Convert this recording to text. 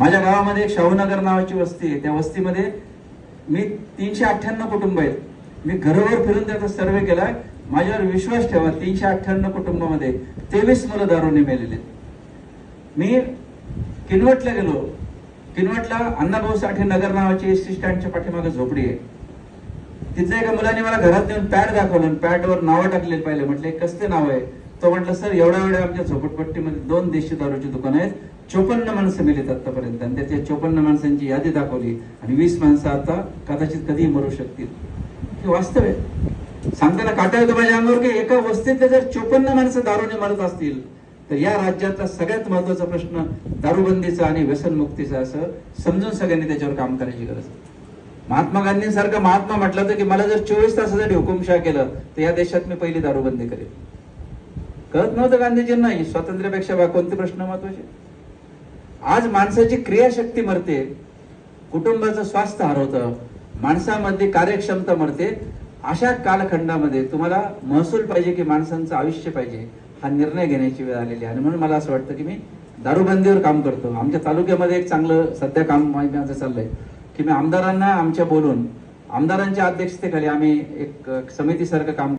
माझ्या गावामध्ये एक शाहूनगर नावाची वस्ती आहे. त्या वस्तीमध्ये मी तीनशे अठ्ठ्याण्णव कुटुंब आहेत. मी घरोघर फिरून त्याचा सर्वे केलाय माझ्यावर विश्वास ठेवा तीनशे अठ्ठ्याण्णव कुटुंबामध्ये तेवीस मुलं दारूने मेलेले मी किनवटला गेलो. किनवटला अण्णाभाऊ साठे नगर नावाची एस टी स्टँडच्या पाठीमागे झोपडी आहे. तिथल्या एका मुलाने मला घरात नेऊन पॅड दाखवलं पॅडवर नावं टाकलेली पाहिले. म्हटले कसले नाव आहे? तो म्हटलं सर एवढ्या वेळा आमच्या झोपडपट्टीमध्ये दोन देशी दारूची दुकानं आहेत. चोपन्न माणसं मेलीत आतापर्यंत. आणि त्याच्या चोपन्न माणसांची यादी दाखवली. आणि वीस माणसं आता कदाचित कधीही मरू शकतील. हे वास्तव आहे. सांगताना काटा येतो माझ्या अंगावर की एका वस्तीतले जर चोपन्न माणसं दारूने मरत असतील तर या राज्यातला सगळ्यात महत्त्वाचा प्रश्न दारूबंदीचा आणि व्यसनमुक्तीचा असं समजून सगळ्यांनी त्याच्यावर काम करायची गरज महात्मा गांधींसारखा महात्मा म्हटलं तर की मला जर चोवीस तासासाठी हुकुमशाह केलं तर या देशात मी पहिली दारूबंदी करेल कळत नव्हतं गांधीजींना नाही स्वातंत्र्यापेक्षा बा कोणते प्रश्न महत्त्वाचे? आज माणसाची क्रियाशक्ती मरते कुटुंबाचं स्वास्थ्य हरवतं माणसामध्ये कार्यक्षमता मरते अशा कालखंडामध्ये तुम्हाला महसूल पाहिजे की माणसांचं आयुष्य पाहिजे हा निर्णय घेण्याची वेळ आलेली आहे. आणि म्हणून मला असं वाटतं की मी दारूबंदीवर काम करतो. आमच्या तालुक्यामध्ये एक चांगलं सध्या काम माझं चाललंय की मी आमदारांना आमच्या बोलून आमदारांच्या अध्यक्षतेखाली आम्ही एक समितीसारखं काम